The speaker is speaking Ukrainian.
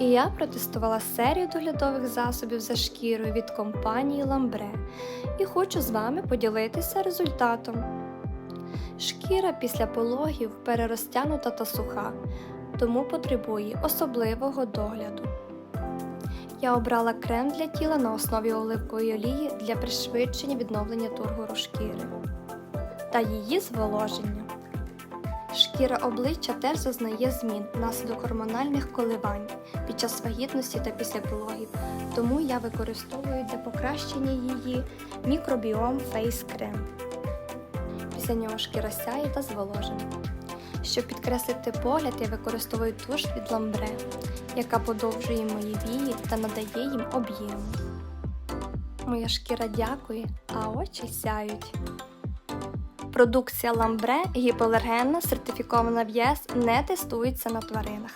І я протестувала серію доглядових засобів за шкірою від компанії Ламбре і хочу з вами поділитися результатом. Шкіра після пологів перерозтянута та суха, тому потребує особливого догляду. Я обрала крем для тіла на основі оливкової олії для пришвидшення відновлення тургору шкіри та її зволоження. Шкіра обличчя теж зазнає змін внаслідок гормональних коливань під час вагітності та після пологів, тому я використовую для покращення її мікробіом Face Cream. Після нього шкіра сяє та зволожена. Щоб підкреслити погляд, я використовую туш від ламбре, яка подовжує мої вії та надає їм об'єму. Моя шкіра дякує, а очі сяють. Продукція ламбре гіпоалергенна, сертифікована в ЄС, не тестується на тваринах.